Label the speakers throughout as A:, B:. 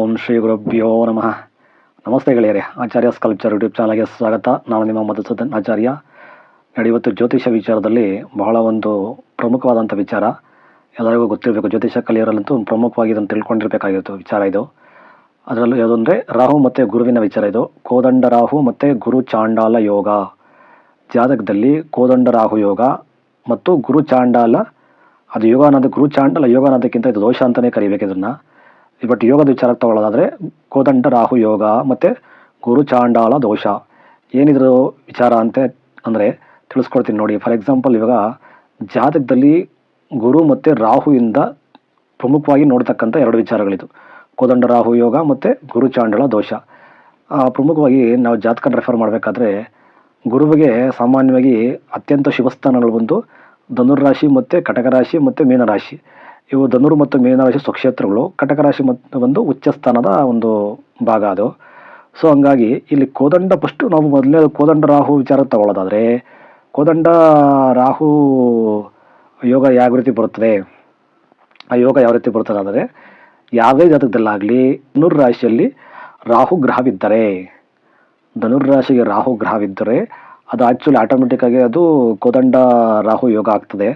A: ಓಂ ಶ್ರೀ ಗುರುಭ್ಯೋ ನಮಃ. ನಮಸ್ತೆ ಗೆಳೆಯರೆ, ಆಚಾರ್ಯ ಸ್ಕಲ್ಪ್ಚರ್ ಯೂಟ್ಯೂಬ್ ಚಾನಲ್ಗೆ ಸ್ವಾಗತ. ನಾನು ನಿಮ್ಮ ಮಧುಸೂದನ್ ಆಚಾರ್ಯ. ಇವತ್ತು ಜ್ಯೋತಿಷ ವಿಚಾರದಲ್ಲಿ ಬಹಳ ಒಂದು ಪ್ರಮುಖವಾದಂಥ ವಿಚಾರ. ಎಲ್ಲರಿಗೂ ಗೊತ್ತಿರಬೇಕು ಜ್ಯೋತಿಷ ಕಲಿಯರಲ್ಲಂತೂ ಪ್ರಮುಖವಾಗಿ ಇದನ್ನು ತಿಳ್ಕೊಂಡಿರಬೇಕಾಗಿತ್ತು ವಿಚಾರ ಇದು. ಅದರಲ್ಲೂ ಯಾವುದು ರಾಹು ಮತ್ತು ಗುರುವಿನ ವಿಚಾರ ಇದು. ಕೋದಂಡ ರಾಹು ಮತ್ತು ಗುರು ಚಾಂಡಾಲ ಯೋಗ. ಜಾತಕದಲ್ಲಿ ಕೋದಂಡ ರಾಹು ಯೋಗ ಮತ್ತು ಗುರು ಚಾಂಡಾಲ. ಅದು ಯೋಗ ಅನ್ನೋದು, ಗುರು ಚಾಂಡಾಲ ಯೋಗ ಅನ್ನೋದಕ್ಕಿಂತ ಇದು ದೋಷ ಅಂತಲೇ ಕರಿಬೇಕು ಇದನ್ನು ಬಟ್ ಯೋಗದ ವಿಚಾರಕ್ಕೆ ತಗೊಳ್ಳೋದಾದರೆ ಕೋದಂಡ, ರಾಹು ಯೋಗ ಮತ್ತು ಗುರು ಚಾಂಡಾಳ ದೋಷ. ಏನಿದ್ರು ವಿಚಾರ ಅಂತ ಅಂದರೆ ತಿಳಿಸ್ಕೊಡ್ತೀನಿ ನೋಡಿ. ಫಾರ್ ಎಕ್ಸಾಂಪಲ್ ಇವಾಗ ಜಾತಕದಲ್ಲಿ ಗುರು ಮತ್ತು ರಾಹುವಿಂದ ಪ್ರಮುಖವಾಗಿ ನೋಡ್ತಕ್ಕಂಥ ಎರಡು ವಿಚಾರಗಳಿದು. ಕೋದಂಡ, ರಾಹು ಯೋಗ ಮತ್ತು ಗುರು ಚಾಂಡಾಳ ದೋಷ. ಪ್ರಮುಖವಾಗಿ ನಾವು ಜಾತಕ ರೆಫರ್ ಮಾಡಬೇಕಾದ್ರೆ ಗುರುವಿಗೆ ಸಾಮಾನ್ಯವಾಗಿ ಅತ್ಯಂತ ಶುಭಸ್ಥಾನಗಳು ಬಂದು ಧನುರಾಶಿ ಮತ್ತು ಕಟಕ ರಾಶಿ ಮತ್ತು ಮೀನರಾಶಿ. ಇವು ಧನುರ್ ಮತ್ತು ಮೀನರಾಶಿ ಸ್ವಕ್ಷೇತ್ರಗಳು. ಕಟಕ ರಾಶಿ ಮತ್ತು ಒಂದು ಉಚ್ಚ ಸ್ಥಾನದ ಒಂದು ಭಾಗ ಅದು. ಸೊ ಹಂಗಾಗಿ ಇಲ್ಲಿ ಕೋದಂಡ ಫಸ್ಟು ನಾವು ಮೊದಲೇ ಕೋದಂಡ ರಾಹು ವಿಚಾರ ತಗೊಳ್ಳೋದಾದರೆ, ಕೋದಂಡ ರಾಹು ಯೋಗ ಯಾವ ರೀತಿ ಬರುತ್ತದೆ? ಆ ಯೋಗ ಯಾವ ರೀತಿ ಬರ್ತದೆ ಅಂದರೆ, ಯಾವುದೇ ಜಾತಕದಲ್ಲಾಗಲಿ ಧನುರ್ ರಾಶಿಯಲ್ಲಿ ರಾಹು ಗ್ರಹವಿದ್ದರೆ ಧನುರ್ರಾಶಿಗೆ ರಾಹು ಗ್ರಹವಿದ್ದರೆ, ಅದು ಆ್ಯಕ್ಚುಲಿ ಆಟೋಮೆಟಿಕ್ಕಾಗಿ ಅದು ಕೋದಂಡ ರಾಹು ಯೋಗ ಆಗ್ತದೆ.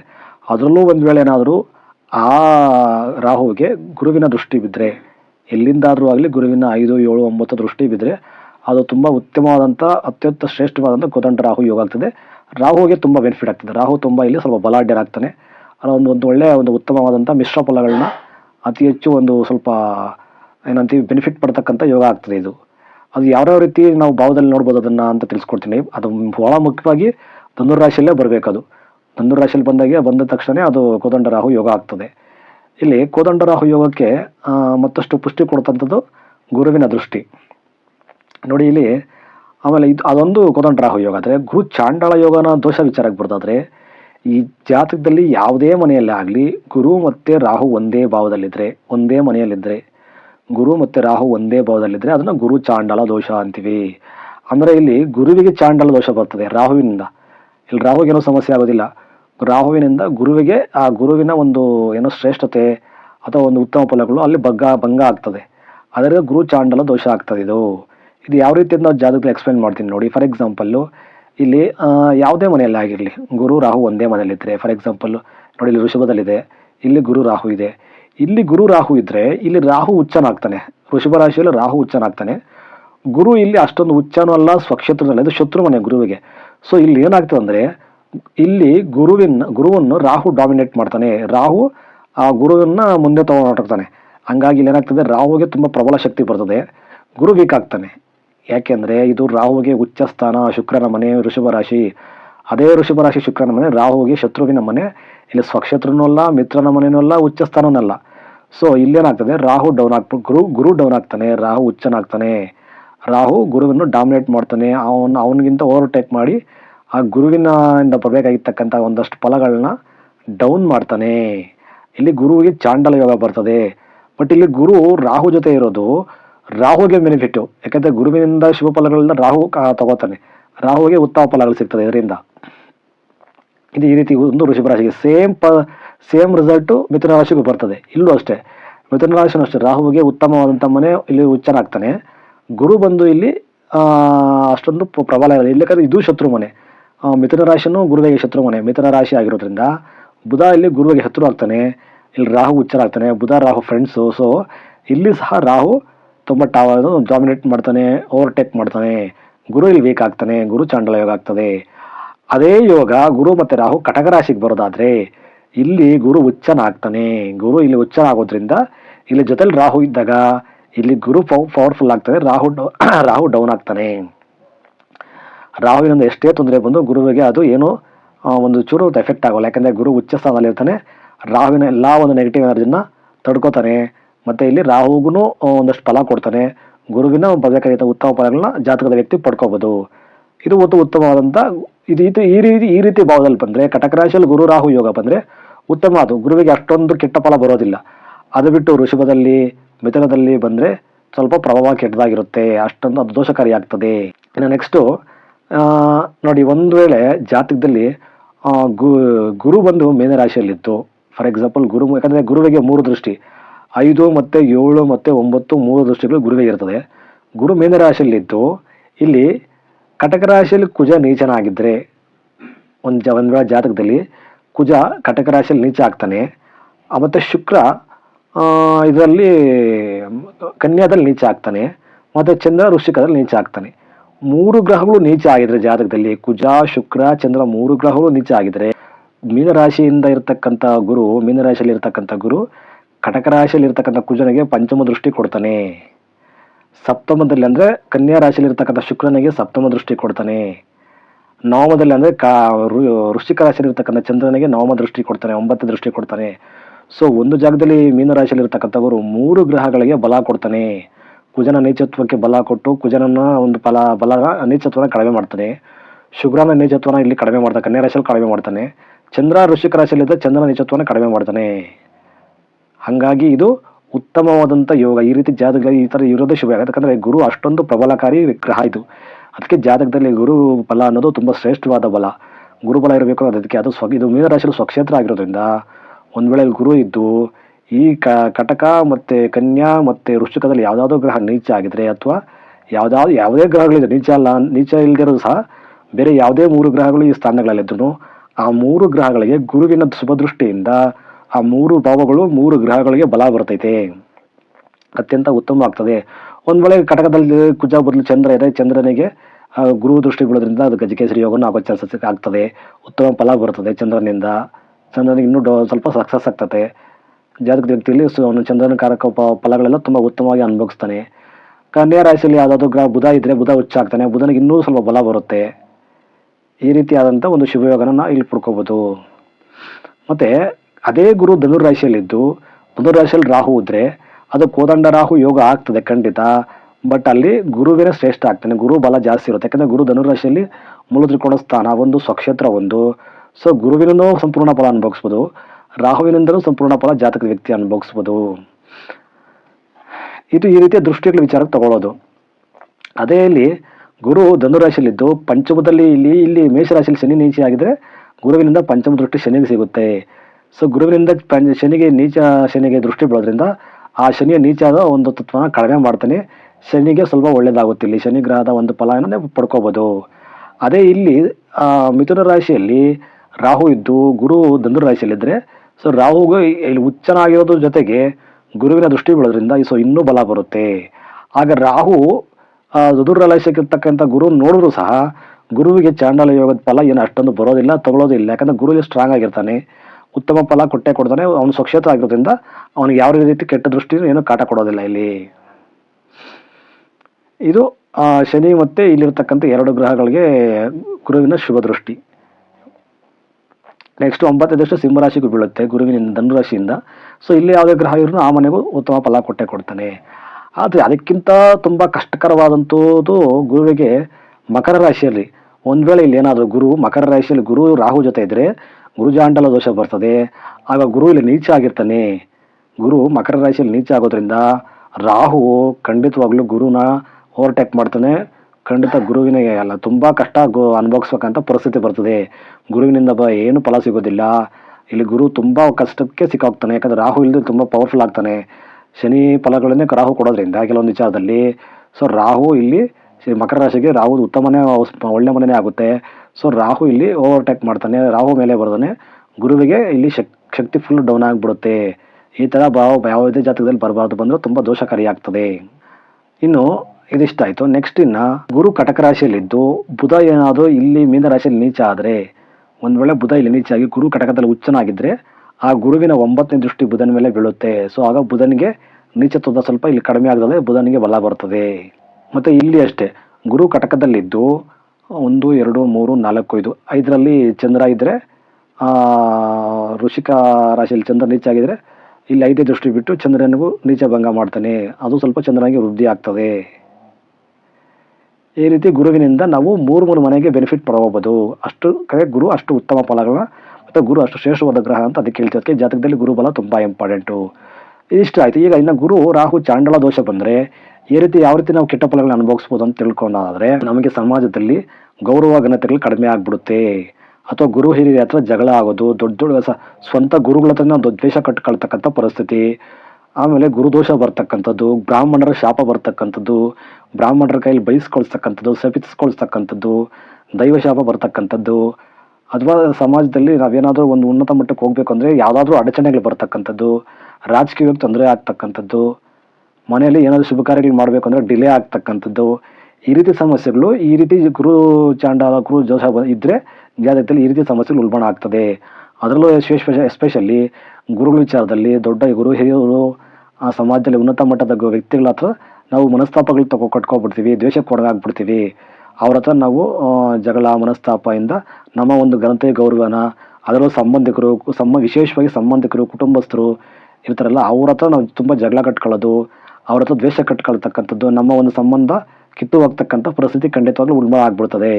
A: ಅದರಲ್ಲೂ ಒಂದು ವೇಳೆ ಏನಾದರೂ ಆ ರಾಹುವಿಗೆ ಗುರುವಿನ ದೃಷ್ಟಿ ಬಿದ್ದರೆ ಎಲ್ಲಿಂದಾದರೂ ಆಗಲಿ ಗುರುವಿನ ಐದು, ಏಳು, ಒಂಬತ್ತು ದೃಷ್ಟಿ ಬಿದ್ದರೆ ಅದು ತುಂಬ ಉತ್ತಮವಾದಂಥ ಅತ್ಯಂತ ಶ್ರೇಷ್ಠವಾದಂಥ ಕೋದಂಡ ರಾಹು ಯೋಗ ಆಗ್ತದೆ. ರಾಹುವಿಗೆ ತುಂಬ ಬೆನಿಫಿಟ್ ಆಗ್ತದೆ. ರಾಹು ತುಂಬ ಇಲ್ಲಿ ಸ್ವಲ್ಪ ಬಲಾಢ್ಯರಾಗ್ತಾನೆ. ಅದರ ಒಂದು ಒಂದು ಒಳ್ಳೆಯ ಒಂದು ಉತ್ತಮವಾದಂಥ ಮಿಶ್ರ ಫಲಗಳನ್ನ ಅತಿ ಹೆಚ್ಚು ಒಂದು ಸ್ವಲ್ಪ ಏನಂತೀವಿ ಬೆನಿಫಿಟ್ ಪಡ್ತಕ್ಕಂಥ ಯೋಗ ಆಗ್ತದೆ ಇದು. ಅದು ಯಾವ್ಯಾವ ರೀತಿ ನಾವು ಭಾವದಲ್ಲಿ ನೋಡ್ಬೋದು ಅದನ್ನು ಅಂತ ತಿಳಿಸ್ಕೊಡ್ತೀನಿ. ಅದು ಬಹಳ ಮುಖ್ಯವಾಗಿ ಧನುರಾಶಿಯಲ್ಲೇ ಬರಬೇಕು ಅದು ರಾಶಿಯಲ್ಲಿ ಬಂದಾಗೆ ಬಂದ ತಕ್ಷಣ ಅದು ಕೋದಂಡ ರಾಹು ಯೋಗ ಆಗ್ತದೆ. ಇಲ್ಲಿ ಕೋದಂಡ ರಾಹು ಯೋಗಕ್ಕೆ ಮತ್ತಷ್ಟು ಪುಷ್ಟಿ ಕೊಡ್ತಂಥದ್ದು ಗುರುವಿನ ದೃಷ್ಟಿ. ನೋಡಿ ಇಲ್ಲಿ, ಆಮೇಲೆ ಇದು, ಅದೊಂದು ಕೋದಂಡ ರಾಹು ಯೋಗ. ಆದರೆ ಗುರು ಚಾಂಡಾಳ ಯೋಗನ ದೋಷ ವಿಚಾರಕ್ಕೆ ಬರ್ತದ್ರೆ, ಈ ಜಾತಕದಲ್ಲಿ ಯಾವುದೇ ಮನೆಯಲ್ಲೇ ಆಗಲಿ, ಗುರು ಮತ್ತು ರಾಹು ಒಂದೇ ಭಾವದಲ್ಲಿದ್ದರೆ ಒಂದೇ ಮನೆಯಲ್ಲಿದ್ದರೆ ಗುರು ಮತ್ತು ರಾಹು ಒಂದೇ ಭಾವದಲ್ಲಿದ್ದರೆ ಅದನ್ನು ಗುರು ಚಾಂಡಾಲ ದೋಷ ಅಂತೀವಿ. ಅಂದರೆ ಇಲ್ಲಿ ಗುರುವಿಗೆ ಚಾಂಡಾಲ ದೋಷ ಬರ್ತದೆ ರಾಹುವಿನಿಂದ. ಇಲ್ಲಿ ರಾಹುಗೇನೂ ಸಮಸ್ಯೆ ಆಗೋದಿಲ್ಲ. ರಾಹುವಿನಿಂದ ಗುರುವಿಗೆ ಆ ಗುರುವಿನ ಒಂದು ಏನೋ ಶ್ರೇಷ್ಠತೆ ಅಥವಾ ಒಂದು ಉತ್ತಮ ಫಲಗಳು ಅಲ್ಲಿ ಬಗ್ಗ ಭಂಗ ಆಗ್ತದೆ. ಅದರಿಂದ ಗುರು ಚಾಂಡಲ ದೋಷ ಆಗ್ತದೆ ಇದು. ಇದು ಯಾವ ರೀತಿ ನಾವು ಜಾತಕದಲ್ಲಿ ಎಕ್ಸ್ಪ್ಲೇನ್ ಮಾಡ್ತೀನಿ ನೋಡಿ. ಫಾರ್ ಎಕ್ಸಾಂಪಲ್ಲು ಇಲ್ಲಿ ಯಾವುದೇ ಮನೆಯಲ್ಲಿ ಆಗಿರಲಿ, ಗುರು, ರಾಹು ಒಂದೇ ಮನೆಯಲ್ಲಿದ್ದರೆ ಫಾರ್ ಎಕ್ಸಾಂಪಲ್ಲು ನೋಡಿ ಇಲ್ಲಿ ಋಷಭದಲ್ಲಿದೆ, ಇಲ್ಲಿ ಗುರು, ರಾಹು ಇದೆ. ಇಲ್ಲಿ ಗುರು, ರಾಹು ಇದ್ದರೆ ಇಲ್ಲಿ ರಾಹು ಹುಚ್ಚನಾಗ್ತಾನೆ. ಋಷಭ ರಾಶಿಯಲ್ಲಿ ರಾಹು ಹುಚ್ಚನಾಗ್ತಾನೆ. ಗುರು ಇಲ್ಲಿ ಅಷ್ಟೊಂದು ಹುಚ್ಚನೂ ಅಲ್ಲ, ಸ್ವಕ್ಷೇತ್ರದಲ್ಲಿ ಅದು ಶತ್ರು ಮನೆ ಗುರುವಿಗೆ. ಸೊ ಇಲ್ಲಿ ಏನಾಗ್ತದೆ ಅಂದರೆ ಇಲ್ಲಿ ಗುರುವಿನ, ಗುರುವನ್ನು ರಾಹು ಡಾಮಿನೇಟ್ ಮಾಡ್ತಾನೆ. ರಾಹು ಆ ಗುರುವನ್ನ ಮುಂದೆ ತಗೊಂಡೋಗ್ತಾನೆ ಹಂಗಾಗಿ ಇಲ್ಲಿ ಏನಾಗ್ತದೆ? ರಾಹುಗೆ ತುಂಬ ಪ್ರಬಲ ಶಕ್ತಿ ಬರ್ತದೆ. ಗುರು ವೀಕ್ ಆಗ್ತಾನೆ. ಯಾಕೆಂದರೆ ಇದು ರಾಹುಗೆ ಉಚ್ಚ ಸ್ಥಾನ, ಶುಕ್ರನ ಮನೆ ಋಷಭ ರಾಶಿ. ಅದೇ ಋಷಭ ರಾಶಿ, ಶುಕ್ರನ ಮನೆ, ರಾಹುಗೆ ಶತ್ರುವಿನ ಮನೆ. ಇಲ್ಲಿ ಸ್ವಕ್ಷೇತ್ರನೂ ಅಲ್ಲ, ಮಿತ್ರನ ಮನೆನೂ ಅಲ್ಲ ಉಚ್ಚ ಸ್ಥಾನನೂ ಅಲ್ಲ. ಸೊ ಇಲ್ಲೇನಾಗ್ತದೆ ರಾಹು ಡೌನ್ ಆಗ್ಬಿಟ್ಟು ಗುರು ಗುರು ಡೌನ್ ಆಗ್ತಾನೆ. ರಾಹು ಉಚ್ಚನಾಗ್ತಾನೆ ರಾಹು ಗುರುವನ್ನು ಡಾಮಿನೇಟ್ ಮಾಡ್ತಾನೆ. ಅವನು, ಅವನಿಗಿಂತ ಓವರ್ಟೇಕ್ ಮಾಡಿ ಆ ಗುರುವಿನ ಇಂದ ಬರಬೇಕಾಗಿರ್ತಕ್ಕಂಥ ಒಂದಷ್ಟು ಫಲಗಳನ್ನ ಡೌನ್ ಮಾಡ್ತಾನೆ. ಇಲ್ಲಿ ಗುರುವಿಗೆ ಚಾಂಡಲ ಯೋಗ ಬರ್ತದೆ. ಬಟ್ ಇಲ್ಲಿ ಗುರು ರಾಹು ಜೊತೆ ಇರೋದು ರಾಹುಗೆ ಬೆನಿಫಿಟ್ಟು ಯಾಕಂದ್ರೆ ಗುರುವಿನಿಂದ ಶುಭ ಫಲಗಳನ್ನ ರಾಹು ತಗೋತಾನೆ. ರಾಹುಗೆ ಉತ್ತಮ ಫಲಗಳು ಸಿಗ್ತದೆ ಇದರಿಂದ. ಇದು ಈ ರೀತಿ ಒಂದು ರಾಶಿಗೆ ಸೇಮ್ ಪ ಸೇಮ್ ರಿಸಲ್ಟು ಮಿಥುನ ರಾಶಿಗೂ ಬರ್ತದೆ. ಇಲ್ಲೂ ಅಷ್ಟೇ. ಮಿಥುನ ರಾಶಿನೂ ಅಷ್ಟೇ. ರಾಹುಗೆ ಉತ್ತಮವಾದಂಥ ಮನೆ ಇಲ್ಲಿ ಉಚ್ಚನಾಗ್ತಾನೆ ಗುರು ಬಂದು ಇಲ್ಲಿ ಅಷ್ಟೊಂದು ಪ್ರ- ಪ್ರಬಲ ಇರೋದು ಇಲ್ಲಕಂದ್ರೆ ಇದು ಶತ್ರು ಮನೆ. ಮಿಥುನ ರಾಶಿನೂ ಗುರುವಿಗೆ ಶತ್ರು ಮನೆ ಮಿಥುನ ರಾಶಿ ಆಗಿರೋದ್ರಿಂದ ಬುಧ ಇಲ್ಲಿ ಗುರುವಿಗೆ ಶತ್ರು ಆಗ್ತಾನೆ, ಇಲ್ಲಿ ರಾಹು ಉಚ್ಚರಾಗ್ತಾನೆ ಬುಧ, ರಾಹು ಫ್ರೆಂಡ್ಸು ಸೊ ಇಲ್ಲಿ ಸಹ ರಾಹು ತುಂಬ ಟಾವ ಡಾಮಿನೇಟ್ ಮಾಡ್ತಾನೆ ಓವರ್ಟೇಕ್ ಮಾಡ್ತಾನೆ. ಗುರು ಇಲ್ಲಿ ವೀಕ್ ಆಗ್ತಾನೆ, ಗುರು ಚಾಂಡಲ ಯೋಗ ಆಗ್ತದೆ. ಅದೇ ಯೋಗ ಗುರು ಮತ್ತು ರಾಹು ಕಟಕ ರಾಶಿಗೆ ಬರೋದಾದರೆ, ಇಲ್ಲಿ ಗುರು ಉಚ್ಚನಾಗ್ತಾನೆ ಗುರು ಇಲ್ಲಿ ಉಚ್ಚನಾಗೋದ್ರಿಂದ ಇಲ್ಲಿ ಜೊತೆಲಿ ರಾಹು ಇದ್ದಾಗ, ಇಲ್ಲಿ ಗುರು ಪವರ್ಫುಲ್ ಆಗ್ತಾನೆ, ರಾಹು ರಾಹು ಡೌನ್ ಆಗ್ತಾನೆ. ರಾಹುವಿನಿಂದ ಎಷ್ಟೇ ತೊಂದರೆ ಬಂದು ಗುರುವಿಗೆ ಅದು ಏನು ಒಂದು ಚೂರು ಎಫೆಕ್ಟ್ ಆಗೋಲ್ಲ. ಯಾಕಂದರೆ ಗುರು ಉಚ್ಚ ಸ್ಥಾನದಲ್ಲಿ ಇರ್ತಾನೆ. ರಾಹುವಿನ ಎಲ್ಲ ಒಂದು ನೆಗೆಟಿವ್ ಎನರ್ಜಿನ ತಡ್ಕೋತಾನೆ. ಮತ್ತು ಇಲ್ಲಿ ರಾಹುಗೂ ಒಂದಷ್ಟು ಫಲ ಕೊಡ್ತಾನೆ. ಗುರುವಿನ ಬರಬೇಕಾಗಿದ್ದ ಉತ್ತಮ ಫಲಗಳನ್ನ ಜಾತಕದ ವ್ಯಕ್ತಿ ಪಡ್ಕೋಬೋದು. ಇದು ಒಂದು ಉತ್ತಮವಾದಂಥ ಇದು ಇದು ಈ ರೀತಿ ಈ ರೀತಿ ಭಾವದಲ್ಲಿ ಬಂದರೆ ಕಟಕ ರಾಶಿಯಲ್ಲಿ ಗುರು ರಾಹು ಯೋಗ ಬಂದರೆ ಉತ್ತಮ ಅದು. ಗುರುವಿಗೆ ಅಷ್ಟೊಂದು ಕೆಟ್ಟ ಫಲ ಬರೋದಿಲ್ಲ. ಅದು ಬಿಟ್ಟು ಋಷಭದಲ್ಲಿ ಮಿಥುನದಲ್ಲಿ ಬಂದರೆ ಸ್ವಲ್ಪ ಪ್ರಭಾವ ಕೆಟ್ಟದಾಗಿರುತ್ತೆ. ಅಷ್ಟೊಂದು ಅದು ದೋಷಕಾರಿಯಾಗ್ತದೆ. ಇನ್ನು ನೆಕ್ಸ್ಟು ನೋಡಿ, ಒಂದು ವೇಳೆ ಜಾತಕದಲ್ಲಿ ಗು, ಗುರು ಬಂದು ಮೇನರಾಶಿಯಲ್ಲಿತ್ತು. ಫಾರ್ ಎಕ್ಸಾಂಪಲ್ ಗುರು, ಯಾಕಂದರೆ ಗುರುವಿಗೆ ಮೂರು ದೃಷ್ಟಿ. ಐದು ಮತ್ತು ಏಳು ಮತ್ತು ಒಂಬತ್ತು ಮೂರು ದೃಷ್ಟಿಗಳು ಗುರುವಿಗೆ ಇರ್ತದೆ. ಗುರು ಮೀನರಾಶಿಯಲ್ಲಿದ್ದು, ಇಲ್ಲಿ ಕಟಕ ರಾಶಿಯಲ್ಲಿ ಕುಜ ನೀಚನಾಗಿದ್ದರೆ ಒಂದು ಜ, ಒಂದು ವೇಳೆ ಜಾತಕದಲ್ಲಿ ಕುಜ ಕಟಕ ರಾಶಿಯಲ್ಲಿ ನೀಚ ಆಗ್ತಾನೆ. ಮತ್ತು ಶುಕ್ರ ಇದರಲ್ಲಿ, ಕನ್ಯಾದಲ್ಲಿ ನೀಚ ಆಗ್ತಾನೆ. ಮತ್ತು ಚಂದ್ರ ವೃಶ್ಚಿಕದಲ್ಲಿ ನೀಚ ಆಗ್ತಾನೆ. ಮೂರು ಗ್ರಹಗಳು ನೀಚ ಆಗಿದ್ರೆ ಜಾತಕದಲ್ಲಿ, ಕುಜ, ಶುಕ್ರ, ಚಂದ್ರ ಮೂರು ಗ್ರಹಗಳು ನೀಚ ಆಗಿದ್ರೆ, ಮೀನರಾಶಿಯಿಂದ ಇರತಕ್ಕಂಥ ಗುರು ಮೀನರಾಶಿಯಲ್ಲಿ ಇರತಕ್ಕಂಥ ಗುರು ಕಟಕ ರಾಶಿಯಲ್ಲಿ ಇರತಕ್ಕಂಥ ಕುಜನಿಗೆ ಪಂಚಮ ದೃಷ್ಟಿ ಕೊಡ್ತಾನೆ. ಸಪ್ತಮದಲ್ಲಿ ಅಂದರೆ ಕನ್ಯಾ ರಾಶಿಯಲ್ಲಿ ಇರತಕ್ಕಂಥ ಶುಕ್ರನಿಗೆ ಸಪ್ತಮ ದೃಷ್ಟಿ ಕೊಡ್ತಾನೆ. ನವಮದಲ್ಲಿ ಅಂದರೆ ಕಾ ವೃಶ್ಚಿಕ ರಾಶಿಯಲ್ಲಿ ಇರತಕ್ಕಂಥ ಚಂದ್ರನಿಗೆ ನವಮ ದೃಷ್ಟಿ ಕೊಡ್ತಾನೆ ಒಂಬತ್ತು ದೃಷ್ಟಿ ಕೊಡ್ತಾನೆ. ಸೊ ಒಂದು ಜಾಗದಲ್ಲಿ ಮೀನರಾಶಿಯಲ್ಲಿ ಇರತಕ್ಕಂಥವರು ಮೂರು ಗ್ರಹಗಳಿಗೆ ಬಲ ಕೊಡ್ತಾನೆ. ಕುಜನ ನೀಚತ್ವಕ್ಕೆ ಬಲ ಕೊಟ್ಟು ಕುಜನನ ಒಂದು ಫಲ ಬಲ ನೀಚತ್ವನ ಕಡಿಮೆ ಮಾಡ್ತಾನೆ. ಶುಕ್ರನ ನೀಚತ್ವನ ಇಲ್ಲಿ ಕಡಿಮೆ ಮಾಡ್ತಾನೆ ಕನ್ಯಾ ರಾಶಿಯಲ್ಲಿ ಕಡಿಮೆ ಮಾಡ್ತಾನೆ. ಚಂದ್ರ ಋಷಿಕ ರಾಶಿಯಲ್ಲಿದ್ದ ಚಂದ್ರನ ನೀಚತ್ವನ ಕಡಿಮೆ ಮಾಡ್ತಾನೆ. ಹಾಗಾಗಿ ಇದು ಉತ್ತಮವಾದಂಥ ಯೋಗ. ಈ ರೀತಿ ಜಾತಕದಲ್ಲಿ ಈ ಥರ ಇರೋದೇ ಶುಭ. ಯಾಕಂದರೆ ಗುರು ಅಷ್ಟೊಂದು ಪ್ರಬಲಕಾರಿ ಗ್ರಹ ಇದು. ಅದಕ್ಕೆ ಜಾತಕದಲ್ಲಿ ಗುರು ಬಲ ಅನ್ನೋದು ತುಂಬ ಶ್ರೇಷ್ಠವಾದ ಬಲ. ಗುರುಬಲ ಇರಬೇಕು ಅದಕ್ಕೆ ಅದು ಸ್ವ, ಇದು ಮೀನರಾಶಿಯಲ್ಲಿ ಸ್ವಕ್ಷೇತ್ರ ಆಗಿರೋದ್ರಿಂದ ಒಂದು ವೇಳೆ ಗುರು ಇದ್ದು ಈ ಕಟಕ ಮತ್ತು ಕನ್ಯಾ ಮತ್ತು ವೃಶ್ಚಿಕದಲ್ಲಿ ಯಾವುದಾದ್ರೂ ಗ್ರಹ ನೀಚ ಆಗಿದ್ರೆ ಅಥವಾ ಯಾವುದಾದ್ರು ಯಾವುದೇ ಗ್ರಹಗಳಿದೆ ನೀಚ ಅಲ್ಲ ನೀಚ ಇಲ್ಲದಿರೋದು ಸಹ ಬೇರೆ ಯಾವುದೇ ಮೂರು ಗ್ರಹಗಳು ಈ ಸ್ಥಾನಗಳಲ್ಲಿದ್ದರೂ ಆ ಮೂರು ಗ್ರಹಗಳಿಗೆ ಗುರುವಿನ ಶುಭದೃಷ್ಟಿಯಿಂದ ಆ ಮೂರು ಭಾವಗಳು ಮೂರು ಗ್ರಹಗಳಿಗೆ ಬಲ ಬರ್ತೈತೆ. ಅತ್ಯಂತ ಉತ್ತಮ ಆಗ್ತದೆ ಒಂದು ವೇಳೆ ಕಟಕದಲ್ಲಿ ಕುಜ ಬದಲು ಚಂದ್ರ ಇದೆ ಚಂದ್ರನಿಗೆ ಆ, ಗುರು ದೃಷ್ಟಿ ಬೀಳೋದ್ರಿಂದ ಅದು ಗಜಕೇಸರಿ ಯೋಗನ ಆಗೋ ಚಾನ್ಸಸ್ ಆಗ್ತದೆ. ಉತ್ತಮ ಫಲ ಬರ್ತದೆ ಚಂದ್ರನಿಂದ. ಚಂದ್ರನಿಗೆ ಇನ್ನೂ ಸ್ವಲ್ಪ ಸಕ್ಸಸ್ ಆಗ್ತದೆ. ಜಾತಕ ವ್ಯಕ್ತಿಯಲ್ಲಿ ಅವನು ಚಂದ್ರನ ಕಾರಕ ಫಲಗಳೆಲ್ಲ ತುಂಬ ಉತ್ತಮವಾಗಿ ಅನುಭವಿಸ್ತಾನೆ. ಕನ್ಯಾ ರಾಶಿಯಲ್ಲಿ ಯಾವುದಾದ್ರು ಗ್ರಹ ಬುಧ ಇದ್ದರೆ ಬುಧ ಹುಚ್ಚ ಆಗ್ತಾನೆ. ಬುಧನಿಗೆ ಇನ್ನೂ ಸ್ವಲ್ಪ ಬಲ ಬರುತ್ತೆ. ಈ ರೀತಿಯಾದಂಥ ಒಂದು ಶುಭಯೋಗನ ನಾವು ಇಲ್ಲಿ ಪಡ್ಕೋಬೋದು ಮತ್ತು ಅದೇ ಗುರು ಧನುರ್ ರಾಶಿಯಲ್ಲಿದ್ದು, ಧನುರ್ ರಾಶಿಯಲ್ಲಿ ರಾಹು ಇದ್ದರೆ ಅದು ಕೋದಂಡ ರಾಹು ಯೋಗ ಆಗ್ತದೆ ಖಂಡಿತ. ಬಟ್ ಅಲ್ಲಿ ಗುರುವಿನ ಶ್ರೇಷ್ಠ ಆಗ್ತಾನೆ. ಗುರು ಬಲ ಜಾಸ್ತಿ ಇರುತ್ತೆ. ಯಾಕಂದರೆ ಗುರು ಧನುರ್ ರಾಶಿಯಲ್ಲಿ ಮೂಲ ತ್ರಿಕೋಣ ಸ್ಥಾನ ಒಂದು, ಸ್ವಕ್ಷೇತ್ರ ಒಂದು. ಸೊ ಗುರುವಿನೂ ಸಂಪೂರ್ಣ ಫಲ ಅನುಭವಿಸ್ಬೋದು. ರಾಹುವಿನಿಂದಲೂ ಸಂಪೂರ್ಣ ಫಲ ಜಾತಕದ ವ್ಯಕ್ತಿ ಅನುಭವಿಸ್ಬೋದು. ಇದು ಈ ರೀತಿಯ ದೃಷ್ಟಿಗಳ ವಿಚಾರಕ್ಕೆ ತಗೊಳ್ಳೋದು. ಅದೇ ಇಲ್ಲಿ ಗುರು ಧನುರಾಶಿಯಲ್ಲಿದ್ದು, ಪಂಚಮದಲ್ಲಿ ಇಲ್ಲಿ ಇಲ್ಲಿ ಮೇಷರಾಶಿಯಲ್ಲಿ ಶನಿ ನೀಚ ಆಗಿದ್ರೆ ಗುರುವಿನಿಂದ ಪಂಚಮ ದೃಷ್ಟಿ ಶನಿಗೆ ಸಿಗುತ್ತೆ. ಸೊ ಗುರುವಿನಿಂದ ಶನಿಗೆ ನೀಚ, ಶನಿಗೆ ದೃಷ್ಟಿ ಬೀಳೋದ್ರಿಂದ ಆ ಶನಿಯ ನೀಚಾದ ಒಂದು ತತ್ವನ ಕಡಿಮೆ ಮಾಡ್ತಾನೆ. ಶನಿಗೆ ಸ್ವಲ್ಪ ಒಳ್ಳೇದಾಗುತ್ತೆ. ಇಲ್ಲಿ ಶನಿ ಗ್ರಹದ ಒಂದು ಫಲನ ನೀವು ಪಡ್ಕೋಬೋದು. ಅದೇ ಇಲ್ಲಿ ಮಿಥುನ ರಾಶಿಯಲ್ಲಿ ರಾಹು ಇದ್ದು, ಗುರು ಧನುರ್ ರಾಶಿಯಲ್ಲಿದ್ದರೆ ಸೊ ರಾಹುಗೆ ಇಲ್ಲಿ ಉಚ್ಚನಾಗಿರೋದ್ರ ಜೊತೆಗೆ ಗುರುವಿನ ದೃಷ್ಟಿ ಬೀಳೋದ್ರಿಂದ ಸೊ ಇನ್ನೂ ಬಲ ಬರುತ್ತೆ. ಆಗ ರಾಹು ಆ, ದುದುರ್ರಲೈಸಕ್ಕಿರ್ತಕ್ಕಂಥ ಗುರು ನೋಡಿದ್ರು ಸಹ ಗುರುವಿಗೆ ಚಾಂಡಲ ಯೋಗದ ಫಲ ಏನು ಅಷ್ಟೊಂದು ಬರೋದಿಲ್ಲ ತಗೊಳ್ಳೋದಿಲ್ಲ. ಯಾಕಂದ್ರೆ ಗುರು ಸ್ಟ್ರಾಂಗ್ ಆಗಿರ್ತಾನೆ. ಉತ್ತಮ ಫಲ ಕೊಟ್ಟೆ ಕೊಡ್ತಾನೆ. ಅವನು ಸ್ವಕ್ಷೇತ್ರ ಆಗಿರೋದ್ರಿಂದ ಅವನಿಗೆ ಯಾವ ರೀತಿ ಕೆಟ್ಟ ದೃಷ್ಟಿ ಏನು ಕಾಟ ಕೊಡೋದಿಲ್ಲ ಇಲ್ಲಿ. ಇದು ಶನಿ ಮತ್ತು ಇಲ್ಲಿರ್ತಕ್ಕಂಥ ಎರಡು ಗ್ರಹಗಳಿಗೆ ಗುರುವಿನ ಶುಭ ದೃಷ್ಟಿ. ನೆಕ್ಸ್ಟ್ ದಿವಸ ಸಿಂಹರಾಶಿಗೂ ಬೀಳುತ್ತೆ, ಗುರುವಿನಿಂದ, ಧನುರಾಶಿಯಿಂದ. ಸೊ ಇಲ್ಲಿ ಯಾವುದೇ ಗ್ರಹ ಇರೋ ಆ ಮನೆಗೂ ಉತ್ತಮ ಫಲ ಕೊಟ್ಟೆ ಕೊಡ್ತಾನೆ. ಆದರೆ ಅದಕ್ಕಿಂತ ತುಂಬ ಕಷ್ಟಕರವಾದಂಥದ್ದು ಗುರುವಿಗೆ ಮಕರ ರಾಶಿಯಲ್ಲಿ. ಒಂದು ವೇಳೆ ಇಲ್ಲಿ ಏನಾದರೂ ಗುರು, ಮಕರ ರಾಶಿಯಲ್ಲಿ ಗುರು, ರಾಹು ಜೊತೆ ಇದ್ದರೆ ಗುರುಜಾಂಡಲ ದೋಷ ಬರ್ತದೆ. ಆಗ ಗುರು ಇಲ್ಲಿ ನೀಚ ಆಗಿರ್ತಾನೆ. ಗುರು ಮಕರ ರಾಶಿಯಲ್ಲಿ ನೀಚ ಆಗೋದ್ರಿಂದ ರಾಹು ಖಂಡಿತವಾಗ್ಲೂ ಗುರುನ ಓವರ್ಟೇಕ್ ಮಾಡ್ತಾನೆ. ಖಂಡಿತ ಗುರುವಿನಿಗೆ ಅಲ್ಲ, ತುಂಬ ಕಷ್ಟ ಅನುಭವಿಸ್ಬೇಕಂತ ಪರಿಸ್ಥಿತಿ ಬರ್ತದೆ. ಗುರುವಿನಿಂದ ಬ ಏನು ಫಲ ಸಿಗೋದಿಲ್ಲ. ಇಲ್ಲಿ ಗುರು ತುಂಬ ಕಷ್ಟಕ್ಕೆ ಸಿಕ್ಕಾಗ್ತಾನೆ ಯಾಕಂದ್ರೆ ರಾಹು ಇಲ್ಲದೆ ತುಂಬ ಪವರ್ಫುಲ್ ಆಗ್ತಾನೆ. ಶನಿ ಫಲಗಳನ್ನೇ ರಾಹು ಕೊಡೋದ್ರಿಂದ ಕೆಲವೊಂದು ವಿಚಾರದಲ್ಲಿ. ಸೊ ರಾಹು ಇಲ್ಲಿ ಮಕರ ರಾಶಿಗೆ ರಾಹು ಉತ್ತಮನೇ ಒಳ್ಳೆ ಮನೆಯೇ ಆಗುತ್ತೆ. ಸೊ ರಾಹು ಇಲ್ಲಿ ಓವರ್ಟೇಕ್ ಮಾಡ್ತಾನೆ, ರಾಹು ಮೇಲೆ ಬರ್ತಾನೆ ಗುರುವಿಗೆ ಇಲ್ಲಿ ಶಕ್, ಶಕ್ತಿ ಫುಲ್ ಡೌನ್ ಆಗಿಬಿಡುತ್ತೆ. ಈ ಥರ ಭಾವ ಯಾವುದೇ ಜಾತಕದಲ್ಲಿ ಬರಬಾರ್ದು, ಬಂದರೂ ತುಂಬ ದೋಷಕಾರಿಯಾಗ್ತದೆ. ಇನ್ನು ಇದಿಷ್ಟಾಯಿತು. ನೆಕ್ಸ್ಟ್ ಇನ್ನು ಗುರು ಕಟಕ ರಾಶಿಯಲ್ಲಿದ್ದು ಬುಧ ಏನಾದರೂ ಇಲ್ಲಿ ಮೀನ ರಾಶಿಯಲ್ಲಿ ನೀಚ ಆದರೆ, ಒಂದು ವೇಳೆ ಬುಧ ಇಲ್ಲಿ ನೀಚಾಗಿ ಗುರು ಕಟಕದಲ್ಲಿ ಉಚ್ಚನಾಗಿದ್ದರೆ ಆ ಗುರುವಿನ ಒಂಬತ್ತನೇ ದೃಷ್ಟಿ ಬುಧನ ಮೇಲೆ ಬೀಳುತ್ತೆ. ಸೊ ಆಗ ಬುಧನಿಗೆ ನೀಚತ್ವದ ಸ್ವಲ್ಪ ಇಲ್ಲಿ ಕಡಿಮೆ ಆಗ್ತದೆ ಬುಧನಿಗೆ ಬಲ ಬರ್ತದೆ. ಮತ್ತು ಇಲ್ಲಿ ಅಷ್ಟೇ, ಗುರು ಕಟಕದಲ್ಲಿದ್ದು ಒಂದು, ಎರಡು, ಮೂರು, ನಾಲ್ಕು, ಐದು, ಐದರಲ್ಲಿ ಚಂದ್ರ ಇದ್ದರೆ ಋಷಿಕ ರಾಶಿಯಲ್ಲಿ ಚಂದ್ರ ನೀಚ ಆಗಿದ್ರೆ, ಇಲ್ಲಿ ಐದೇ ದೃಷ್ಟಿ ಬಿಟ್ಟು ಚಂದ್ರನಿಗೂ ನೀಚ ಭಂಗ ಮಾಡ್ತಾನೆ. ಅದು ಸ್ವಲ್ಪ ಚಂದ್ರನಿಗೆ ವೃದ್ಧಿ ಆಗ್ತದೆ. ಈ ರೀತಿ ಗುರುವಿನಿಂದ ನಾವು ಮೂರು ಮೂರು ಮನೆಗೆ ಬೆನಿಫಿಟ್ ಪಡ್ಕೋಬೋದು ಅಷ್ಟು ಕರೆ ಗುರು ಅಷ್ಟು ಉತ್ತಮ ಫಲಗಳನ್ನ ಮತ್ತು ಗುರು ಅಷ್ಟು ಶ್ರೇಷ್ಠವಾದ ಗ್ರಹ ಅಂತ ಅದಕ್ಕೆ ಹೇಳ್ತಿದ್ದಕ್ಕೆ ಜಾತಕದಲ್ಲಿ ಗುರುಬಲ ತುಂಬ ಇಂಪಾರ್ಟೆಂಟು ಇದಿಷ್ಟು ಆಯಿತು. ಈಗ ಇನ್ನು ಗುರು ರಾಹು ಚಾಂಡಲ ದೋಷ ಬಂದರೆ ಈ ರೀತಿ ಯಾವ ರೀತಿ ನಾವು ಕೆಟ್ಟ ಫಲಗಳನ್ನ ಅನುಭವಿಸ್ಬೋದು ಅಂತ ತಿಳ್ಕೊಂಡಾದರೆ ನಮಗೆ ಸಮಾಜದಲ್ಲಿ ಗೌರವ ಘನತೆಗಳು ಕಡಿಮೆ ಆಗಿಬಿಡುತ್ತೆ. ಅಥವಾ ಗುರು ಹಿರಿಯರ ಹತ್ರ ಜಗಳ ಆಗೋದು, ದೊಡ್ಡ ದೊಡ್ಡ ಸ್ವಂತ ಗುರುಗಳ ಹತ್ರ ನಾವು ದ್ವೇಷ ಕಟ್ಕೊಳ್ತಕ್ಕಂಥ ಪರಿಸ್ಥಿತಿ ಆಮೇಲೆ ಗುರುದೋಷ ಬರ್ತಕ್ಕಂಥದ್ದು, ಬ್ರಾಹ್ಮಣರ ಶಾಪ ಬರ್ತಕ್ಕಂಥದ್ದು, ಬ್ರಾಹ್ಮಣರ ಕೈಲಿ ಬಯಸ್ಕೊಳ್ತಕ್ಕಂಥದ್ದು ದೈವ ಶಾಪ ಬರ್ತಕ್ಕಂಥದ್ದು, ಅಥವಾ ಸಮಾಜದಲ್ಲಿ ನಾವೇನಾದರೂ ಒಂದು ಉನ್ನತ ಮಟ್ಟಕ್ಕೆ ಹೋಗಬೇಕು ಅಂದರೆ ಯಾವುದಾದ್ರೂ ಅಡಚಣೆಗಳು ಬರ್ತಕ್ಕಂಥದ್ದು ರಾಜಕೀಯಕ್ಕೆ ತೊಂದರೆ ಆಗ್ತಕ್ಕಂಥದ್ದು, ಮನೆಯಲ್ಲಿ ಏನಾದರೂ ಶುಭ ಕಾರ್ಯಗಳು ಮಾಡಬೇಕು ಅಂದರೆ ಡಿಲೇ ಆಗ್ತಕ್ಕಂಥದ್ದು, ಈ ರೀತಿ ಸಮಸ್ಯೆಗಳು ಈ ರೀತಿ ಗುರು ಚಾಂಡ ಗುರು ಜೋಶ ಇದ್ದರೆ ಜಾತಕದಲ್ಲಿ ಈ ರೀತಿ ಸಮಸ್ಯೆಗಳು ಉಲ್ಬಣ ಆಗ್ತದೆ. ಅದರಲ್ಲೂ ಎಸ್ಪೆಷಲಿ ಗುರುಗಳ ವಿಚಾರದಲ್ಲಿ ದೊಡ್ಡ ಗುರು, ಹಿರಿಯರು, ಆ ಸಮಾಜದಲ್ಲಿ ಉನ್ನತ ಮಟ್ಟದ ವ್ಯಕ್ತಿಗಳ ಹತ್ರ ನಾವು ಮನಸ್ತಾಪಗಳು ತಗೋ ಕಟ್ಕೊಬಿಡ್ತೀವಿ, ದ್ವೇಷಕ್ಕೆ ಒಳಗಾಗ್ಬಿಡ್ತೀವಿ. ಅವ್ರ ಹತ್ರ ನಾವು ಜಗಳ ಮನಸ್ತಾಪದಿಂದ ನಮ್ಮ ಒಂದು ಗ್ರಂಥ ಗೌರವನ, ಅದರಲ್ಲೂ ಸಂಬಂಧಿಕರು ಸಂಬ ವಿಶೇಷವಾಗಿ ಸಂಬಂಧಿಕರು, ಕುಟುಂಬಸ್ಥರು ಇರ್ತಾರಲ್ಲ ಅವ್ರ ಹತ್ರ ನಾವು ತುಂಬ ಜಗಳ ಕಟ್ಕೊಳ್ಳೋದು, ಅವ್ರ ಹತ್ರ ದ್ವೇಷ ಕಟ್ಕೊಳ್ತಕ್ಕಂಥದ್ದು, ನಮ್ಮ ಒಂದು ಸಂಬಂಧ ಕಿತ್ತು ಹೋಗ್ತಕ್ಕಂಥ ಪರಿಸ್ಥಿತಿ ಖಂಡಿತವಾಗ್ಲೂ ಉಲ್ಬಣ ಆಗ್ಬಿಡ್ತದೆ.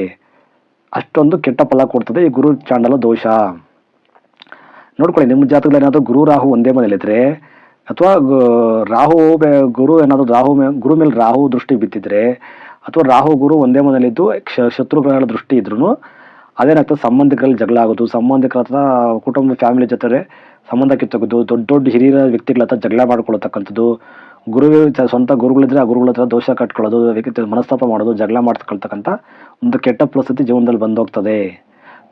A: ಅಷ್ಟೊಂದು ಕೆಟ್ಟ ಫಲ ಕೊಡ್ತದೆ ಈ ಗುರು ಚಾಂಡಲ ದೋಷ. ನೋಡ್ಕೊಳ್ಳಿ, ನಿಮ್ಮ ಜಾತಕದಲ್ಲಿ ಏನಾದರೂ ಗುರು ರಾಹು ಒಂದೇ ಮನೇಲಿದ್ರೆ ಅಥವಾ ರಾಹು ಗುರು ಏನಾದರೂ ರಾಹು ಮೇ, ಗುರು ಮೇಲೆ ರಾಹು ದೃಷ್ಟಿ ಬಿದ್ದಿದ್ರೆ, ಅಥವಾ ರಾಹು ಗುರು ಒಂದೇ ಮನೇಲಿದ್ದು ಕ್ಷ- ಶತ್ರು ಗ್ರಹಗಳ ದೃಷ್ಟಿ ಇದ್ರೂ ಅದೇನಾಗ್ತದೆ, ಸಂಬಂಧಿಕರಲ್ಲಿ ಜಗಳ ಆಗೋದು, ಸಂಬಂಧಿಕರ ಹತ್ರ ಕುಟುಂಬ ಫ್ಯಾಮಿಲಿ ಜೊತೆ ಸಂಬಂಧ ಕಿತ್ತೋಗೋದು, ದೊಡ್ಡ ದೊಡ್ಡ ಹಿರಿಯರ ವ್ಯಕ್ತಿಗಳ ಹತ್ರ ಜಗಳ ಮಾಡ್ಕೊಳ್ತಕ್ಕಂಥದ್ದು ಗುರು ಸ್ವಂತ ಗುರುಗಳಿದ್ರೆ ಆ ಗುರುಗಳ ಹತ್ರ ದೋಷ ಕಟ್ಕೊಳ್ಳೋದು, ವ್ಯಕ್ತಿ ಮನಸ್ತಾಪ ಮಾಡೋದು, ಜಗಳ ಮಾಡ್ಕೊಳ್ತಕ್ಕಂಥ ಒಂದು ಕೆಟ್ಟ ಪರಿಸ್ಥಿತಿ ಜೀವನದಲ್ಲಿ ಬಂದೋಗ್ತದೆ.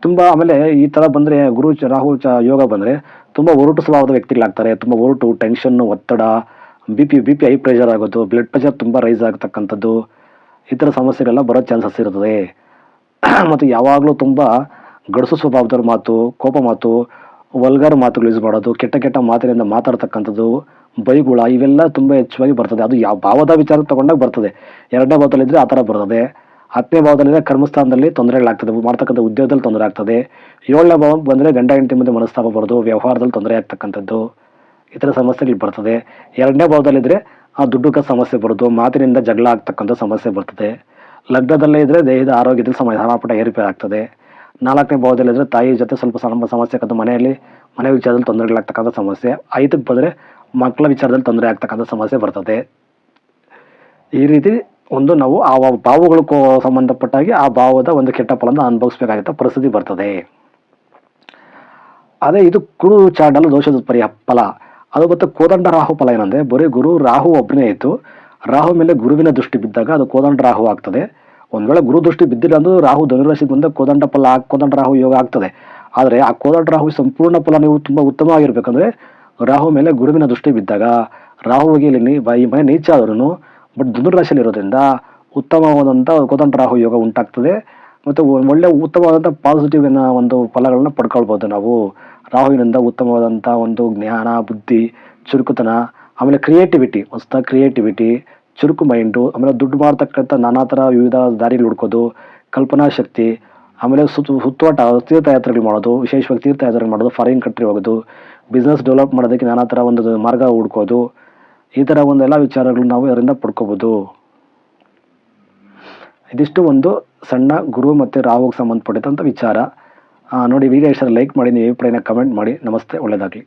A: ತುಂಬ ಆಮೇಲೆ ಈ ಥರ ಬಂದರೆ ಗುರು ಚ- ರಾಹು ಚ ಯೋಗ ಬಂದರೆ ತುಂಬ ಒರಟು ಸ್ವಭಾವದ ವ್ಯಕ್ತಿಗಳಾಗ್ತಾರೆ. ತುಂಬ ಒರಟು ಟೆನ್ಷನ್ನು ಒತ್ತಡ B P B P high pressure ಆಗೋದು ಬ್ಲಡ್ ಪ್ರೆಷರ್ ತುಂಬ ರೈಸ್ ಆಗತಕ್ಕಂಥದ್ದು, ಈ ಥರ ಸಮಸ್ಯೆಗಳೆಲ್ಲ ಬರೋ ಚಾನ್ಸಸ್ ಇರ್ತದೆ. ಮತ್ತು ಯಾವಾಗಲೂ ತುಂಬ ಗಡಸು ಸ್ವಭಾವದ ಮಾತು, ಕೋಪ ಮಾತು ವಲ್ಗರ್ ಮಾತುಗಳು ಯೂಸ್ ಮಾಡೋದು, ಕೆಟ್ಟ ಕೆಟ್ಟ ಮಾತಿನಿಂದ ಮಾತಾಡ್ತಕ್ಕಂಥದ್ದು, ಬೈಗುಳ ಇವೆಲ್ಲ ತುಂಬ ಹೆಚ್ಚಾಗಿ ಬರ್ತದೆ. ಅದು ಯಾವ ಭಾವದ ವಿಚಾರ ತಗೊಂಡಾಗ ಬರ್ತದೆ. ಎರಡನೇ ಭಾವದಲ್ಲಿದ್ದರೆ ಆ ಥರ ಬರ್ತದೆ. ಹತ್ತನೇ ಭಾವದಲ್ಲಿ ಕರ್ಮಸ್ಥಾನದಲ್ಲಿ ತೊಂದರೆಗಳಾಗ್ತದೆ. ಮಾಡ್ತಕ್ಕಂಥ ಉದ್ಯೋಗದಲ್ಲಿ ತೊಂದರೆ ಆಗ್ತದೆ. ಏಳನೇ ಭಾವ ಬಂದರೆ ಗಂಡ, ಹೆಂಡತಿ ಮುಂದೆ ಮನಸ್ತಾಪ ಬರೋದು, ವ್ಯವಹಾರದಲ್ಲಿ ತೊಂದರೆ ಆಗ್ತಕ್ಕಂಥದ್ದು, ಈ ಥರ ಸಮಸ್ಯೆಗಳು ಬರ್ತದೆ. ಎರಡನೇ ಭಾವದಲ್ಲಿದ್ದರೆ ಆ ದುಡ್ಡುಕ ಸಮಸ್ಯೆ ಬರೋದು, ಮಾತಿನಿಂದ ಜಗಳ ಆಗ್ತಕ್ಕಂಥ ಸಮಸ್ಯೆ ಬರ್ತದೆ. ಲಗ್ನದಲ್ಲೇ ಇದ್ದರೆ ದೇಹದ ಆರೋಗ್ಯದಲ್ಲಿ ಸಮ ಸಣ್ಣಪುಟ್ಟ ಏರುಪೇರು ಆಗ್ತದೆ. ನಾಲ್ಕನೇ ಭಾವದಲ್ಲಿದ್ದರೆ ತಾಯಿ ಜೊತೆ ಸ್ವಲ್ಪ ಸಣ್ಣ ಸಮಸ್ಯೆ ಆಗ್ತದೆ, ಮನೆಯಲ್ಲಿ, ಮನೆ ವಿಚಾರದಲ್ಲಿ ತೊಂದರೆಗಳಾಗ್ತಕ್ಕಂಥ ಸಮಸ್ಯೆ. ಐದಕ್ಕೆ ಬಂದರೆ ಮಕ್ಕಳ ವಿಚಾರದಲ್ಲಿ ತೊಂದರೆ ಆಗ್ತಕ್ಕಂಥ ಸಮಸ್ಯೆ ಬರ್ತದೆ. ಈ ರೀತಿ ಒಂದು ನಾವು ಆ ಭಾವಗಳು ಸಂಬಂಧಪಟ್ಟಾಗಿ ಆ ಭಾವದ ಒಂದು ಕೆಟ್ಟ ಫಲನ ಅನುಭವಿಸ್ಬೇಕಾಗಿದ್ದ ಪರಿಸ್ಥಿತಿ ಬರ್ತದೆ. ಅದೇ ಇದು ಕುರು ಚಾಂಡಲ ದೋಷದ ಪರಿಯ ಫಲ. ಅದು ಮತ್ತು ಕೋದಂಡ ರಾಹು ಫಲ ಏನಂದ್ರೆ, ಬರೀ ಗುರು ರಾಹು ಒಬ್ಬನೇ ಇತ್ತು. ರಾಹು ಮೇಲೆ ಗುರುವಿನ ದೃಷ್ಟಿ ಬಿದ್ದಾಗ ಅದು ಕೋದಂಡ ರಾಹು ಆಗ್ತದೆ. ಒಂದು ವೇಳೆ ಗುರು ದೃಷ್ಟಿ ಬಿದ್ದಿಲ್ಲ ಅಂದ್ರೆ ರಾಹು ಧನುರಾಶಿ ಬಂದ ಕೋದಂಡ ಫಲ ಕೋದಂಡ ರಾಹು ಯೋಗ ಆಗ್ತದೆ. ಆದರೆ ಆ ಕೋದಂಡ ರಾಹು ಸಂಪೂರ್ಣ ಫಲ ನೀವು ತುಂಬ ಉತ್ತಮವಾಗಿರ್ಬೇಕಂದ್ರೆ, ರಾಹು ಮೇಲೆ ಗುರುವಿನ ದೃಷ್ಟಿ ಬಿದ್ದಾಗ, ರಾಹುವಿಗೆ ಇಲ್ಲಿ ನೀ ಈ ಮನೆ ನೀಚ ಬಟ್ ಧನುರಾಶಿಯಲ್ಲಿ ಇರೋದ್ರಿಂದ ಉತ್ತಮವಾದಂಥ ಕೋದಂಡ ರಾಹು ಯೋಗ ಉಂಟಾಗ್ತದೆ. ಮತ್ತು ಒಳ್ಳೆ ಉತ್ತಮವಾದಂಥ ಪಾಸಿಟಿವ್ ಒಂದು ಫಲಗಳನ್ನ ಪಡ್ಕೊಳ್ಬೋದು ನಾವು. ರಾಹುವಿನಿಂದ ಉತ್ತಮವಾದಂಥ ಒಂದು ಜ್ಞಾನ, ಬುದ್ಧಿ, ಚುರುಕುತನ, ಆಮೇಲೆ ಕ್ರಿಯೇಟಿವಿಟಿ ಹೊಸದ ಕ್ರಿಯೇಟಿವಿಟಿ ಚುರುಕು ಮೈಂಡು ಆಮೇಲೆ ದುಡ್ಡು ಮಾಡ್ತಕ್ಕಂಥ ನಾನಾ ಥರ ವಿವಿಧ ದಾರಿಗಳು ಹುಡ್ಕೋದು, ಕಲ್ಪನಾ ಶಕ್ತಿ, ಆಮೇಲೆ ಸುತ್ತ ಸುತ್ತೋಟ ತೀರ್ಥಯಾತ್ರೆಗಳು ಮಾಡೋದು, ವಿಶೇಷವಾಗಿ ತೀರ್ಥಯಾತ್ರೆಗಳು ಮಾಡೋದು ಫಾರಿನ್ ಕಂಟ್ರಿ ಹೋಗೋದು ಬಿಸ್ನೆಸ್ ಡೆವಲಪ್ ಮಾಡೋದಕ್ಕೆ ನಾನಾ ಥರ ಒಂದು ಮಾರ್ಗ ಹುಡ್ಕೋದು ಈ ಥರ ಒಂದೆಲ್ಲ ವಿಚಾರಗಳು ನಾವು ಇದರಿಂದ ಪಡ್ಕೋಬೋದು? ಇದಿಷ್ಟು ಒಂದು ಸಣ್ಣ ಗುರು ಮತ್ತು ರಾಹುಗೆ ಸಂಬಂಧಪಟ್ಟಿದ್ದಂಥ ವಿಚಾರ. ನೋಡಿ ವಿಡಿಯೋ ಇಷ್ಟ ಲೈಕ್ ಮಾಡಿ ನೀವು ಅಭಿಪ್ರಾಯನ ಕಮೆಂಟ್ ಮಾಡಿ. ನಮಸ್ತೆ ಒಳ್ಳೆಯದಾಗಲಿ